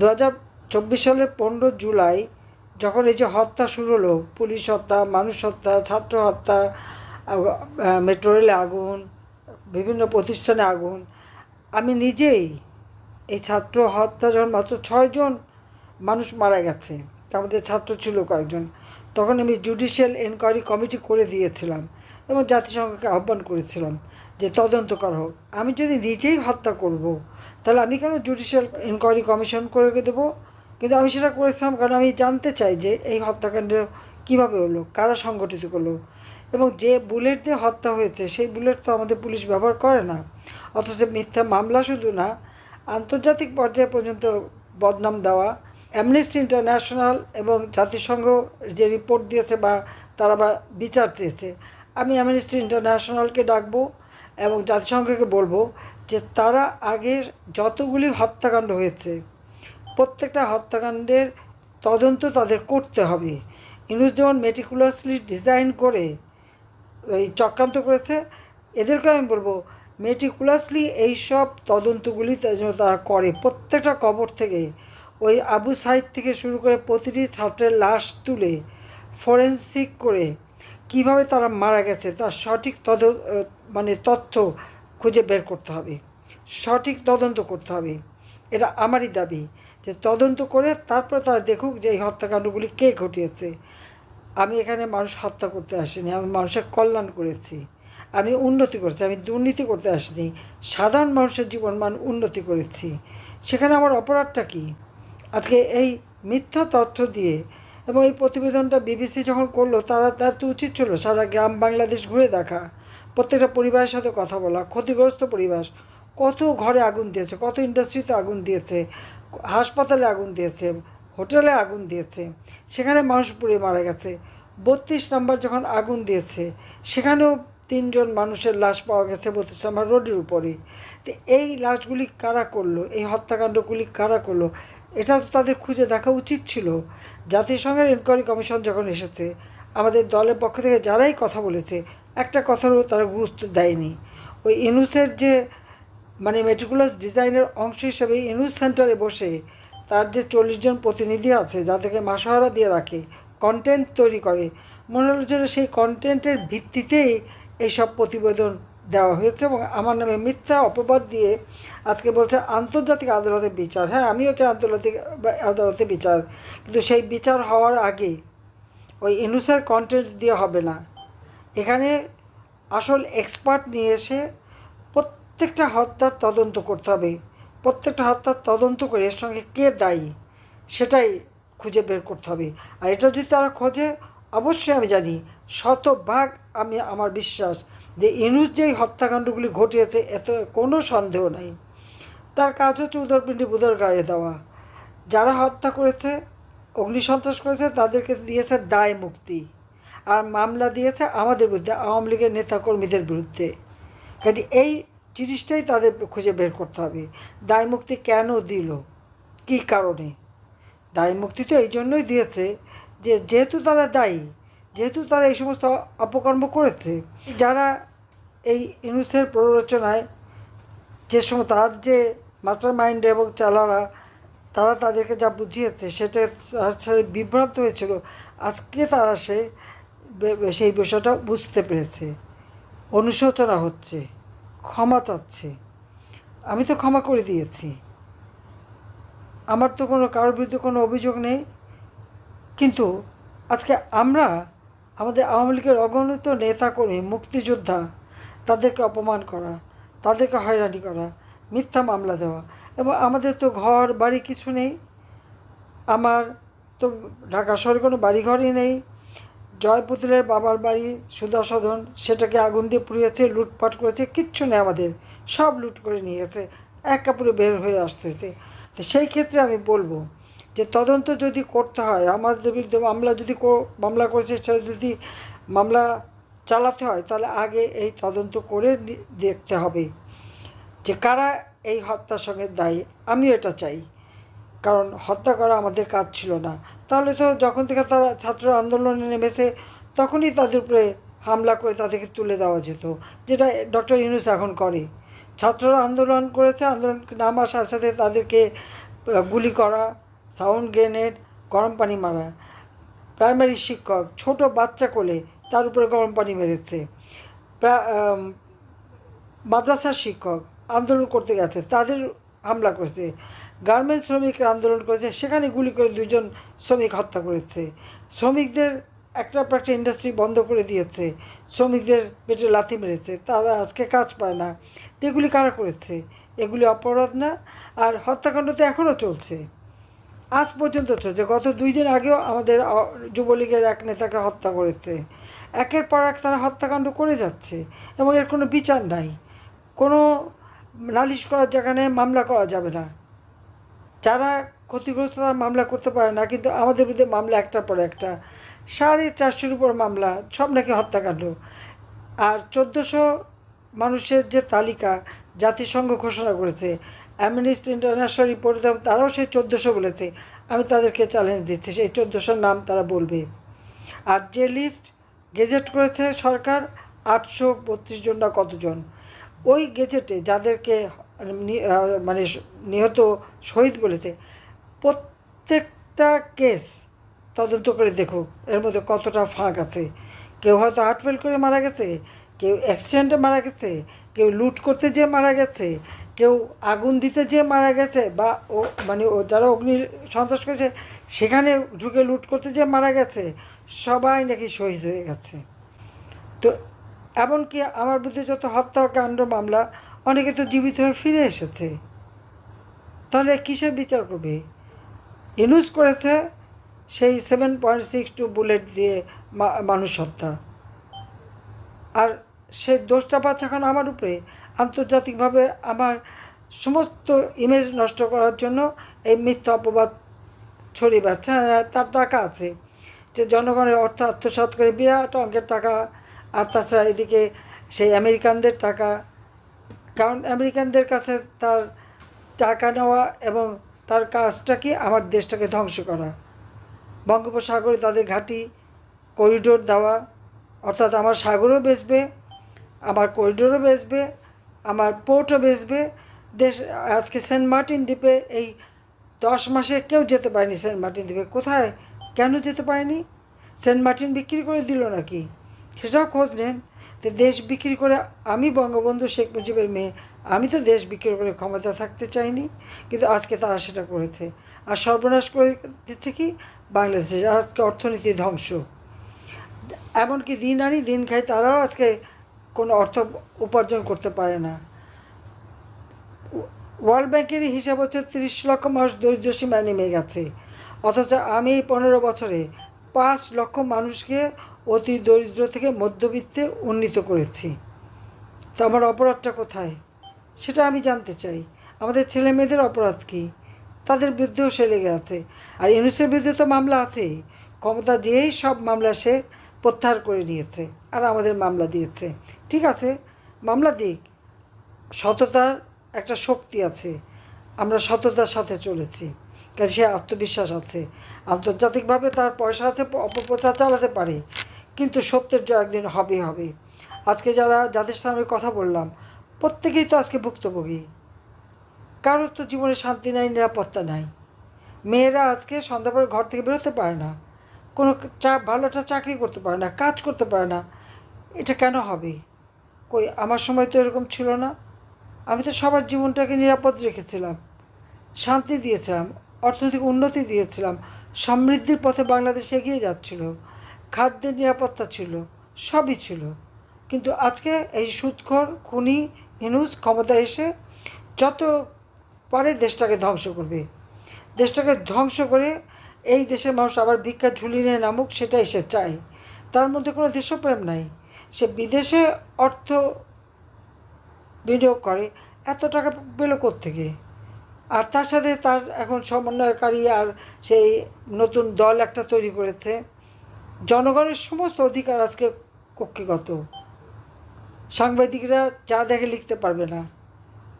দু চব্বিশ সালের পনেরো জুলাই যখন এই যে হত্যা শুরু হলো, পুলিশ হত্যা, মানুষ হত্যা, ছাত্র হত্যা মেট্রো রেলে আগুন, বিভিন্ন প্রতিষ্ঠানে আগুন, আমি নিজেই এই ছাত্র হত্যা যখন মাত্র ছয়জন মানুষ মারা গেছে মধ্যে ছাত্র ছিল কয়েকজন, তখন আমি জুডিশিয়াল এনকোয়ারি কমিটি করে দিয়েছিলাম এবং জাতিসংঘকে আহ্বান করেছিলাম। যে তদন্ত করা হোক। আমি যদি নিজেই হত্যা করব, তাহলে আমি কেন জুডিশিয়াল এনকোয়ারি কমিশন করে দেবো? কিন্তু আমি সেটা করেছিলাম কারণ আমি জানতে চাই যে এই হত্যাকাণ্ড কীভাবে হলো, কারা সংগঠিত করল? এবং যে বুলেট দিয়ে হত্যা হয়েছে, সেই বুলেট তো আমাদের পুলিশ ব্যবহার করে না। অথচ মিথ্যা মামলা শুধু না, আন্তর্জাতিক পর্যায়ে পর্যন্ত বদনাম দেওয়া অ্যামনেস্টি ইন্টারন্যাশনাল এবং জাতিসংঘ যে রিপোর্ট দিয়েছে বা তারা বা বিচার চেয়েছে, আমি অ্যামনেস্টি ইন্টারন্যাশনালকে ডাকবো। এবং জাতিসংঘকে বলব যে তারা আগের যতগুলি হত্যাকাণ্ড হয়েছে, প্রত্যেকটা হত্যাকাণ্ডের তদন্ত তাদের করতে হবে। ইনুস যেমন মেটিকুলাসলি ডিজাইন করে ওই চক্রান্ত করেছে, এদেরকে আমি বলব মেটিকুলাসলি এইসব তদন্তগুলি যেন তারা করে। প্রত্যেকটা কবর থেকে ওই আবু সাইদ থেকে শুরু করে প্রতিটি ছাত্রের লাশ তুলে ফরেন্সিক করে কীভাবে তারা মারা গেছে, তার সঠিক তদ মানে তথ্য খুঁজে বের করতে হবে, সঠিক তদন্ত করতে হবে। এটা আমারই দাবি যে তদন্ত করে তারপর তারা দেখুক যে এই হত্যাকাণ্ডগুলি কে ঘটিয়েছে। আমি এখানে মানুষ হত্যা করতে আসিনি, আমি মানুষের কল্যাণ করেছি, আমি উন্নতি করেছি, আমি দুর্নীতি করতে আসিনি, সাধারণ মানুষের জীবন মান উন্নতি করেছি। সেখানে আমার অপরাধটা কী? আজকে এই মিথ্যা তথ্য দিয়ে এবং এই প্রতিবেদনটা বিবিসি যখন করল, তারা তার তো উচিত ছিল সারা গ্রাম বাংলাদেশ ঘুরে দেখা, প্রত্যেকটা পরিবারের সাথে কথা বলা, ক্ষতিগ্রস্ত পরিবার কত ঘরে আগুন দিয়েছে, কত ইন্ডাস্ট্রিতে আগুন দিয়েছে, হাসপাতালে আগুন দিয়েছে, হোটেলে আগুন দিয়েছে, সেখানে মানুষ পুড়ে মারা গেছে, বত্রিশ নাম্বার যখন আগুন দিয়েছে, সেখানেও তিনজন মানুষের লাশ পাওয়া গেছে বত্রিশ নাম্বার রোডের উপরে। তো এই লাশগুলি কারা করল? এই হত্যাকাণ্ডগুলি কারা করল? এটা তো তাদের খুঁজে দেখা উচিত ছিল। জাতিসংঘের এনকোয়ারি কমিশন যখন এসেছে, আমাদের দলের পক্ষ থেকে যারাই কথা বলেছে, একটা কথারও তারা গুরুত্ব দেয়নি। ওই ইনুসের যে মানে মেট্রিকুলাস ডিজাইনের অংশ হিসেবে ইনুস সেন্টারে বসে তার যে চল্লিশ জন প্রতিনিধি আছে যাদেরকে মাসহারা দিয়ে রাখে কন্টেন্ট তৈরি করে, মনে যেন সেই কন্টেন্টের ভিত্তিতেই এইসব প্রতিবেদন দেওয়া হয়েছে এবং আমার নামে মিথ্যা অপবাদ দিয়ে আজকে বলছে আন্তর্জাতিক আদালতে বিচার। হ্যাঁ আমিও চাই আন্তর্জাতিক আদালতে বিচার, কিন্তু সেই বিচার হওয়ার আগে ওই ইনুসের কন্টেন্ট দিয়ে হবে না। এখানে আসল এক্সপার্ট নিয়ে এসে প্রত্যেকটা হত্যার তদন্ত করতে হবে। প্রত্যেকটা হত্যার তদন্ত করে এর সঙ্গে কে দায়ী সেটাই খুঁজে বের করতে হবে। আর এটা যদি তারা খোঁজে, অবশ্যই আমি জানি শতভাগ আমি, আমার বিশ্বাস যে ইনুস যেই হত্যাকাণ্ডগুলি ঘটিয়েছে, এত কোনো সন্দেহ নাই। তার কাজ হচ্ছে উদরপিণ্ডি বুদর গাড়ি দেওয়া। যারা হত্যা করেছে, অগ্নিসন্ত্রাস করেছে, তাদেরকে দিয়েছে দায় মুক্তি। আর মামলা দিয়েছে আমাদের বিরুদ্ধে, আওয়ামী লীগের নেতাকর্মীদের বিরুদ্ধে। কাজে এই জিনিসটাই তাদের খুঁজে বের করতে হবে। দায় মুক্তি কেন দিল? কী কারণে? দায় মুক্তি তো এই জন্যই দিয়েছে যে, যেহেতু তারা দায়ী যেহেতু তারা এই সমস্ত অপকর্ম করেছে, যারা এই ইনুসের প্ররোচনায় যে সময় তার যে মাস্টার মাইন্ড এবং চালারা, তারা তাদেরকে যা বুঝিয়েছে সেটা বিভ্রান্ত হয়েছিল। আজকে তারা সে সেই বিষয়টা বুঝতে পেরেছে। অনুশোচনা হচ্ছে, ক্ষমা চাচ্ছে। আমি তো ক্ষমা করে দিয়েছি। আমার তো কোনো, কারোর বিরুদ্ধে কোনো অভিযোগ নেই। কিন্তু আজকে আমরা আমাদের আওয়ামী লীগের অগণিত নেতাকর্মী, মুক্তিযোদ্ধা, তাদেরকে অপমান করা, তাদেরকে হয়রানি করা, মিথ্যা মামলা দেওয়া এবং আমাদের তো ঘর, বাড়ি কিছু নেই। আমার তো ঢাকা শহরে কোনো বাড়িঘরই নেই। জয়পুতুলের বাবার বাড়ি সুদাসদন সেটাকে আগুন দিয়ে পুড়িয়েছে, লুটপাট করেছে, কিচ্ছু নেই আমাদের। সব লুট করে নিয়ে গেছে। এক কাপড়ে বের হয়ে আসতে হয়েছে তো সেই ক্ষেত্রে আমি বলব যে তদন্ত যদি করতে হয় আমাদের বিরুদ্ধে মামলা যদি মামলা করেছে সে যদি মামলা চালাতে হয়, তাহলে আগে এই তদন্ত করে দেখতে হবে যে কারা এই হত্যার সঙ্গে দায়ী। আমি এটা চাই। কারণ হত্যা করা আমাদের কাজ ছিল না। তাহলে তো যখন থেকে তারা ছাত্র আন্দোলনে নেমেছে, তখনই তাদের উপরে হামলা করে তাদেরকে তুলে দেওয়া যেত, যেটা ডক্টর ইউনুস এখন করে। ছাত্ররা আন্দোলন করেছে, আন্দোলন নামার সাথে সাথে তাদেরকে গুলি করা সাউন্ড গ্রেনেড, গরম পানি মারা। প্রাইমারি শিক্ষক, ছোট বাচ্চা কোলে তার উপরে গরম পানি মেরেছে। মাদ্রাসার শিক্ষক আন্দোলন করতে গেছে, তাদের হামলা করেছে। গার্মেন্টস শ্রমিকরা আন্দোলন করেছে, সেখানে গুলি করে দুজন শ্রমিক হত্যা করেছে। শ্রমিকদের একটা পর একটা ইন্ডাস্ট্রি বন্ধ করে দিয়েছে। শ্রমিকদের পেটে লাথি মেরেছে, তারা আজকে কাজ পায় না। এগুলি কারা করেছে? এগুলি অপরাধ না? আর হত্যাকাণ্ড তো এখনও চলছে। আজ পর্যন্ত চলছে গত দুই দিন আগেও আমাদের যুবলীগের এক নেতাকে হত্যা করেছে। একের পর এক তারা হত্যাকাণ্ড করে যাচ্ছে এবং এর কোনো বিচার নাই। কোনো নালিশ করার নেই, মামলা করা যাবে না। যারা ক্ষতিগ্রস্ত তারা মামলা করতে পারে না, কিন্তু আমাদের বিরুদ্ধে মামলা একটার পর একটা। সাড়ে চারশোর উপর মামলা, সব নাকি হত্যাকাণ্ড। আর চোদ্দোশো মানুষের যে তালিকা জাতিসংঘ ঘোষণা করেছে অ্যামনিস্ট ইন্টারন্যাশনাল রিপোর্ট তারাও সেই চোদ্দোশো বলেছে। আমি তাদেরকে চ্যালেঞ্জ দিচ্ছি, সেই চোদ্দোশোর নাম তারা বলবে। আর যে লিস্ট গেজেট করেছে সরকার, আটশো বত্রিশ জন না কতজন? ওই গেজেটে যাদেরকে মানে নিহত শহীদ বলেছে, প্রত্যেকটা কেস তদন্ত করে দেখুক, এর মধ্যে কতটা ফাঁক আছে। কেউ হয়তো হার্ট ফেল করে মারা গেছে, কেউ অ্যাক্সিডেন্টে মারা গেছে, কেউ লুট করতে যেয়ে মারা গেছে কেউ আগুন দিতে যেয়ে মারা গেছে বা ও মানে ও যারা অগ্নি সন্ত্রাস করেছে, সেখানে ঢুকে লুট করতে যেয়ে মারা গেছে, সবাই নাকি শহীদ হয়ে গেছে। তো এমনকি আমার বিরুদ্ধে যত হত্যাকাণ্ড মামলা, অনেকে তো জীবিত হয়ে ফিরে এসেছে। তাহলে কিসের বিচার করবে? ইউজ করেছে সেই seven point six two bullet দিয়ে মানুষ হত্যা। আর সে দোষটা পাচ্ছে এখন আমার উপরে। আন্তর্জাতিকভাবে আমার সমস্ত ইমেজ নষ্ট করার জন্য এই মিথ্যা অপবাদ ছড়িয়ে বেড়াচ্ছে। হ্যাঁ, তার টাকা আছে যে জনগণের অর্থ আত্মসাৎ করে বিরাট অঙ্কের টাকা আর তাছাড়া এদিকে সেই আমেরিকানদের টাকা। কারণ আমেরিকানদের কাছে তার টাকা নেওয়া এবং তার কাজটা কি? আমার দেশটাকে ধ্বংস করা। বঙ্গোপসাগরে তাদের ঘাঁটি করিডোর দেওয়া অর্থাৎ আমার সাগরও বেচবে আমার করিডোরও বেচবে আমার পোর্টও বেচবে দেশ, আজকে সেন্ট মার্টিন দ্বীপে এই দশ মাসে কেউ যেতে পারেনি সেন্ট মার্টিন দ্বীপে। কোথায়? কেন যেতে পারেনি? সেন্ট মার্টিন বিক্রি করে দিল নাকি? সেটাও খোঁজ নেন। তো দেশ বিক্রি করে, আমি বঙ্গবন্ধু শেখ মুজিবের মেয়ে, আমি তো দেশ বিক্রি করে ক্ষমতা থাকতে চাইনি, কিন্তু আজকে তারা সেটা করেছে। আর সর্বনাশ করে দিচ্ছে কি? বাংলাদেশে আজকে অর্থনীতি ধ্বংস। এমনকি দিন আনি দিন খাই তারাও আজকে কোনো অর্থ উপার্জন করতে পারে না। ওয়ার্ল্ড ব্যাংকের হিসাব হচ্ছে তিরিশ লক্ষ মানুষ দরিদ্র সীমায় নেমে গেছে। অথচ আমি এই পনেরো বছরে পাঁচ লক্ষ মানুষকে অতি দরিদ্র থেকে মধ্যবিত্তে উন্নীত করেছি। তো আমার অপরাধটা কোথায়? সেটা আমি জানতে চাই। আমাদের ছেলে মেয়েদের অপরাধ কী? তাদের বিরুদ্ধেও সে লেগে আছে। আর ইউনুসের বিরুদ্ধে তো মামলা আছেই ক্ষমতা যেয়েই সব মামলা সে প্রত্যাহার করে নিয়েছে। আর আমাদের মামলা দিয়েছে। ঠিক আছে, মামলা দিক। সততার একটা শক্তি আছে। আমরা সততার সাথে চলেছি। কাজে সে আত্মবিশ্বাস আছে। আন্তর্জাতিকভাবে তার পয়সা আছে অপপ্রচার চালাতে পারে। কিন্তু সত্যের জয় একদিন হবে হবে। আজকে যারা, যাদের সামনে কথা বললাম, প্রত্যেকেই তো আজকে ভুক্তভোগী। কারোর তো জীবনে শান্তি নাই, নিরাপত্তা নাই। মেয়েরা আজকে সন্ধ্যা পরে ঘর থেকে বেরোতে পারে না। কোনো চা ভালো একটা চাকরি করতে পারে না, কাজ করতে পারে না। এটা কেন হবে? কই, আমার সময় তো এরকম ছিল না। আমি তো সবার জীবনটাকে নিরাপদ রেখেছিলাম, শান্তি দিয়েছিলাম, অর্থনৈতিক উন্নতি দিয়েছিলাম, সমৃদ্ধির পথে বাংলাদেশ এগিয়ে যাচ্ছিল, খাদ্যের নিরাপত্তা ছিল, সবই ছিল। কিন্তু আজকে এই সুদখোর খুনি হিনুস ক্ষমতা এসে যত পারে দেশটাকে ধ্বংস করবে। দেশটাকে ধ্বংস করে এই দেশের মানুষ আবার ভিক্ষা ঝুলি নিয়ে নামুক, সেটাই সে চায়। তার মধ্যে কোনো দেশপ্রেম নাই। সে বিদেশে অর্থ বিনিয়োগ করে, এত টাকা পেল থেকে আর তার সাথে তার এখন সমন্বয়কারী আর সেই নতুন দল একটা তৈরি করেছে। জনগণের সমস্ত অধিকার আজকে কক্ষিগত। সাংবাদিকরা যা দেখে লিখতে পারবে না।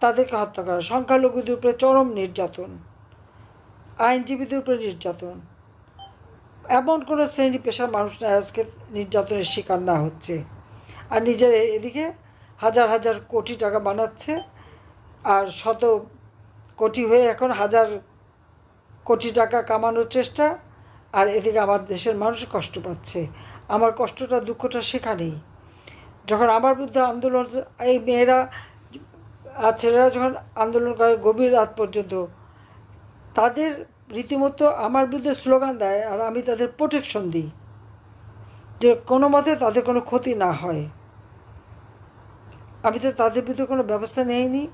তাদেরকে হত্যা করা, সংখ্যালঘুদের উপরে চরম নির্যাতন, আইনজীবীদের উপরে নির্যাতন। এমন কোনো শ্রেণি পেশার মানুষ না আজকে নির্যাতনের শিকার না হচ্ছে। আর নিজের এদিকে হাজার হাজার কোটি টাকা বানাচ্ছে, আর শত কোটি হয়ে এখন হাজার কোটি টাকা কামানোর চেষ্টা, আর এদিকে আমার দেশের মানুষ কষ্ট পাচ্ছে। আমার কষ্টটা, দুঃখটা সেখানেই। যখন আমার বিরুদ্ধে আন্দোলন, এই মেয়েরা আর ছেলেরা যখন আন্দোলন করে গভীর রাত পর্যন্ত, তাদের রীতিমতো আমার বিরুদ্ধে স্লোগান দেয়, আর আমি তাদের প্রোটেকশন দিই। যে কোনো মতে তাদের কোনো ক্ষতি না হয়। আমি তো তাদের বিরুদ্ধে কোনো ব্যবস্থা নেইনি।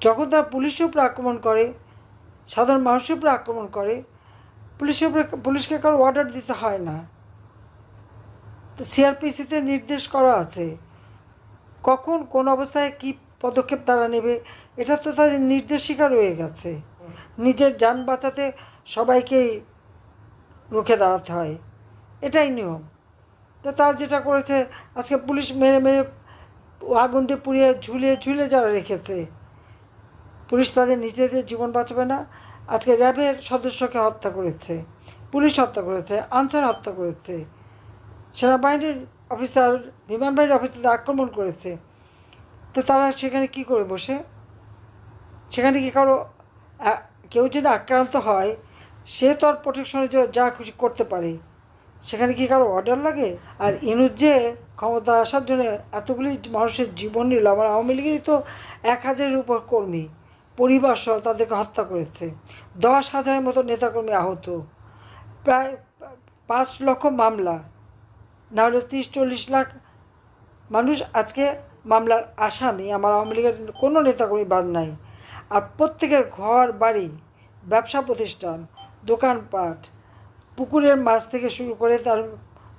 যখন তারা পুলিশের উপরে আক্রমণ করে সাধারণ মানুষের উপরে আক্রমণ করে পুলিশের উপরে পুলিশকে কারও অর্ডার দিতে হয় না। তো সিআরপিসিতে নির্দেশ করা আছে। কখন কোন অবস্থায় কি পদক্ষেপ তারা নেবে এটা তো তাদের নির্দেশিকা রয়ে গেছে। নিজের যান বাঁচাতে সবাইকেই রুখে দাঁড়াতে হয়। এটাই নিয়ম। তো তার যেটা করেছে, আজকে পুলিশ মেরে মেরে আগুন দিয়ে পুড়িয়ে ঝুলিয়ে ঝুলে যারা রেখেছে, পুলিশ তাদের নিজেদের জীবন বাঁচাবে না। আজকে র্যাবের সদস্যকে হত্যা করেছে, পুলিশ হত্যা করেছে, আনসার হত্যা করেছে, সেনাবাহিনীর অফিসার বিমান বাহিনীর অফিসারদের আক্রমণ করেছে। তো তারা সেখানে কি করে বসে? সেখানে কি কারও কেউ যদি আক্রান্ত হয়, সে তো আর প্রোটেকশনের জন্য যা খুশি করতে পারে। সেখানে কি কারও অর্ডার লাগে? আর ইনুজ যে ক্ষমতা আসার জন্য এতগুলি মানুষের জীবন নিল, আমার আওয়ামী লীগেরই তো এক হাজারের উপর কর্মী, পরিবার সহ তাদেরকে হত্যা করেছে। দশ হাজারের মতো নেতাকর্মী আহত, প্রায় পাঁচ লক্ষ মামলা না হলে তিরিশ চল্লিশ লাখ মানুষ আজকে মামলার আসামি। আমার আওয়ামী লীগের কোনো নেতাকর্মী বাদ নাই। আর প্রত্যেকের ঘর, বাড়ি, ব্যবসা প্রতিষ্ঠান, দোকানপাট পুকুরের মাছ থেকে শুরু করে তার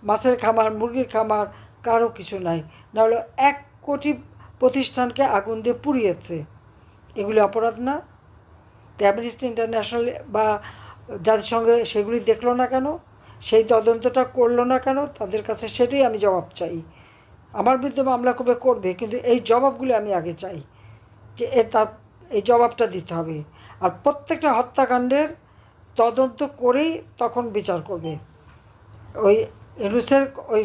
মাছের খামার, মুরগির খামার, কারও কিছু নাই। না হলে এক কোটি প্রতিষ্ঠানকে আগুন দিয়ে পুড়িয়েছে। এগুলি অপরাধ না। তো ইন্টারন্যাশনাল বা জাতিসংঘে সেগুলি দেখল না কেন? সেই তদন্তটা করল না কেন? তাদের কাছে সেটাই আমি জবাব চাই। আমার বিরুদ্ধে মামলা করবে করবে, কিন্তু এই জবাবগুলি আমি আগে চাই যে এ তার, এই জবাবটা দিতে হবে। আর প্রত্যেকটা হত্যাকাণ্ডের তদন্ত করেই তখন বিচার করবে। ওই এনুসের ওই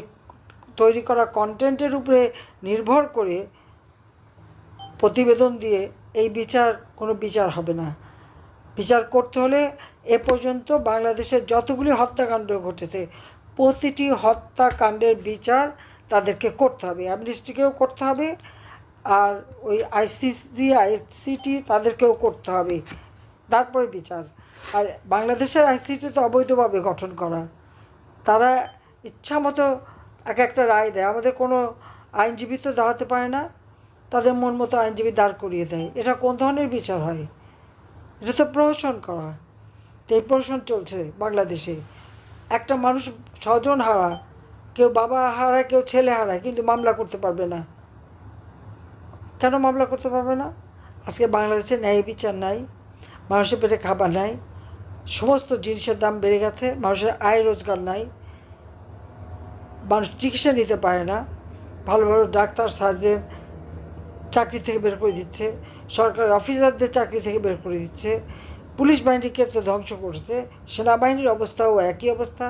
তৈরি করা কন্টেন্টের উপরে নির্ভর করে প্রতিবেদন দিয়ে এই বিচার, কোনো বিচার হবে না। বিচার করতে হলে এ পর্যন্ত বাংলাদেশের যতগুলি হত্যাকাণ্ড ঘটেছে, প্রতিটি হত্যাকাণ্ডের বিচার তাদেরকে করতে হবে, অ্যামনিস্টিকেও করতে হবে, আর ওই আইসিসি আইসিটি তাদেরকেও করতে হবে। তারপরে বিচার। আর বাংলাদেশের আইসিটি তো অবৈধভাবে গঠন করা। তারা ইচ্ছা মতো এক একটা রায় দেয়। আমাদের কোনো আইনজীবী তো দাঁড়াতে পারে না। তাদের মন মতো আইনজীবী দাঁড় করিয়ে দেয়। এটা কোন ধরনের বিচার হয়? এটা তো প্রহসন করা। তো এই প্রহসন চলছে বাংলাদেশে। একটা মানুষ ছজন হারা, কেউ বাবা হারায়, কেউ ছেলে হারায়, কিন্তু মামলা করতে পারবে না। কেন মামলা করতে পারবে না? আজকে বাংলাদেশে ন্যায় বিচার নাই, মানুষের পেটে খাবার নাই। সমস্ত জিনিসের দাম বেড়ে গেছে, মানুষের আয় রোজগার নাই, মানুষ চিকিৎসা নিতে পারে না, ভালো ভালো ডাক্তার, সার্জেন চাকরি থেকে বের করে দিচ্ছে, সরকারি অফিসারদের চাকরি থেকে বের করে দিচ্ছে, পুলিশ বাহিনীকে তো ধ্বংস করছে, সেনাবাহিনীর অবস্থাও একই অবস্থা,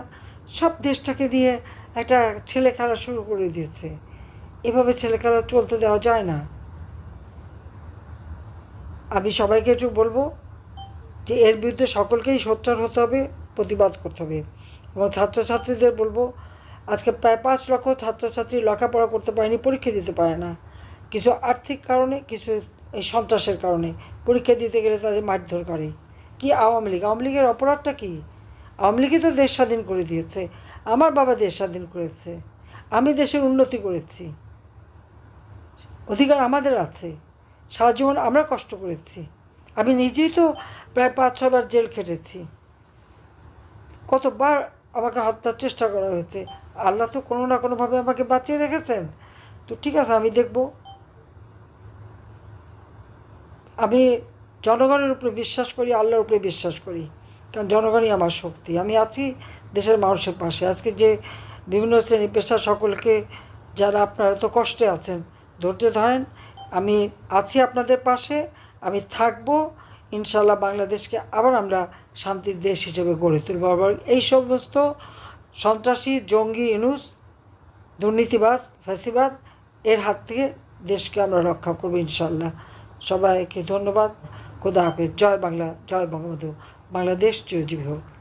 সব দেশটাকে নিয়ে একটা ছেলে খেলা শুরু করে দিয়েছে। এভাবে ছেলে খেলা চলতে দেওয়া যায় না। আমি সবাইকে একটু বলব যে এর বিরুদ্ধে সকলকেই সোচ্চার হতে হবে, প্রতিবাদ করতে হবে। এবং ছাত্রছাত্রীদের বলব, আজকে প্রায় পাঁচ লক্ষ ছাত্রছাত্রী লেখাপড়া করতে পারেনি, পরীক্ষা দিতে পারে না। কিছু আর্থিক কারণে, কিছু এই সন্ত্রাসের কারণে পরীক্ষা দিতে গেলে তাদের মারধর করে। কি আওয়ামী লীগ? আওয়ামী লীগের অপরাধটা কী? আওয়ামী লীগই তো দেশ স্বাধীন করে দিয়েছে। আমার বাবা দেশ স্বাধীন করেছে। আমি দেশের উন্নতি করেছি। অধিকার আমাদের আছে। সারা জীবন আমরা কষ্ট করেছি। আমি নিজেই তো প্রায় পাঁচ ছবার জেল খেটেছি। কতবার আমাকে হত্যার চেষ্টা করা হয়েছে। আল্লাহ তো কোনো না কোনোভাবে আমাকে বাঁচিয়ে রেখেছেন। তো ঠিক আছে, আমি দেখব। আমি জনগণের উপরে বিশ্বাস করি, আল্লাহর উপরে বিশ্বাস করি। কারণ জনগণই আমার শক্তি। আমি আছি দেশের মানুষের পাশে। আজকে যে বিভিন্ন শ্রেণি পেশা সকলকে যারা আপনারা তো কষ্টে আছেন, ধৈর্য ধরেন, আমি আছি আপনাদের পাশে। আমি থাকব, ইনশাল্লাহ বাংলাদেশকে আবার আমরা শান্তির দেশ হিসেবে গড়ে তুলব। আবার এই সমস্ত সন্ত্রাসী, জঙ্গি, ইনুস, দুর্নীতিবাজ, ফ্যাসিবাদ, এর হাত থেকে দেশকে আমরা রক্ষা করব ইনশাল্লাহ। সবাইকে ধন্যবাদ। খোদা হাফেজ। জয় বাংলা, জয় বঙ্গবন্ধু। বাংলাদেশ চিরজীবী হোক।